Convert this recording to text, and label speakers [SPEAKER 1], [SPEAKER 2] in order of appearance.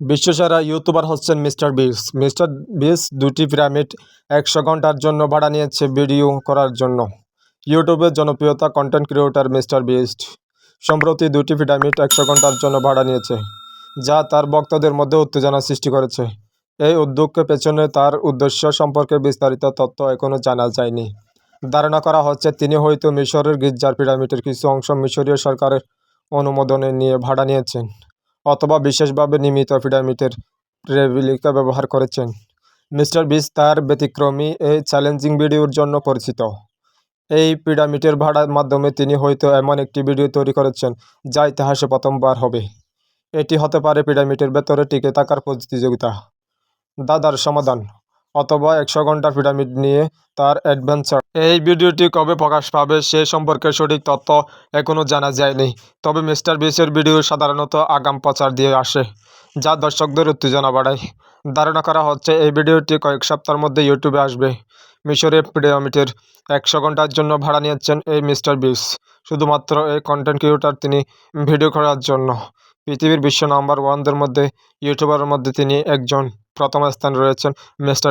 [SPEAKER 1] বিশ্বসেরা YouTuber হচ্ছেন mister Beast. Mister Beast দুটি pyramid একশো ঘণ্টার জন্য ভাড়া নিয়েছে ভিডিও করার জন্য। ইউটিউবের জনপ্রিয়তা কন্টেন্ট ক্রিয়েটর মিস্টার বিস্ট সম্প্রতি দুটি পিরামিড একশো ঘণ্টার জন্য ভাড়া নিয়েছে, যা তার ভক্তদের মধ্যে উত্তেজনা সৃষ্টি করেছে। এই উদ্যোগকে পেছনে তার উদ্দেশ্য সম্পর্কে বিস্তারিত তথ্য এখনও জানা যায়নি। ধারণা করা হচ্ছে তিনি হয়তো মিশরের গির্জার পিরামিডের কিছু অংশ মিশরীয় সরকারের অনুমোদনে নিয়ে ভাড়া নিয়েছেন। অথবা বিশেষভাবে নির্মিত পিরামিডের রেপ্লিকা ব্যবহার করেছেন। মিস্টার বিস তার ব্যতিক্রমী এই চ্যালেঞ্জিং ভিডিওর জন্য পরিচিত। এই পিরামিডের ভাড়ার মাধ্যমে তিনি হয়তো এমন একটি ভিডিও তৈরি করেছেন, যা ইতিহাসে প্রথমবার হবে। এটি হতে পারে পিরামিডের ভেতরে টিকে থাকার প্রতিযোগিতা। দাদার সমাধান। অথবা একশো ঘণ্টার পিরামিড নিয়ে তার অ্যাডভেঞ্চার এই ভিডিওটি কবে প্রকাশ পাবে সে সম্পর্কে সঠিক তথ্য এখনও জানা যায়নি। তবে মিস্টার বিসের ভিডিও সাধারণত আগাম প্রচার দিয়ে আসে, যা দর্শকদের উত্তেজনা বাড়ায়। ধারণা করা হচ্ছে এই ভিডিওটি কয়েক সপ্তাহের মধ্যে ইউটিউবে আসবে। মিশরে পিরামিডের একশো ঘণ্টার জন্য ভাড়া নিয়েছেন এই মিস্টার বিস। শুধুমাত্র এই কন্টেন্ট ক্রিয়েটার তিনি ভিডিও করার জন্য। পৃথিবীর বিশ্ব নাম্বার ওয়ানদের মধ্যে, ইউটিউবারের মধ্যে তিনি একজন প্রথম স্থানে রয়েছেন মিস্টার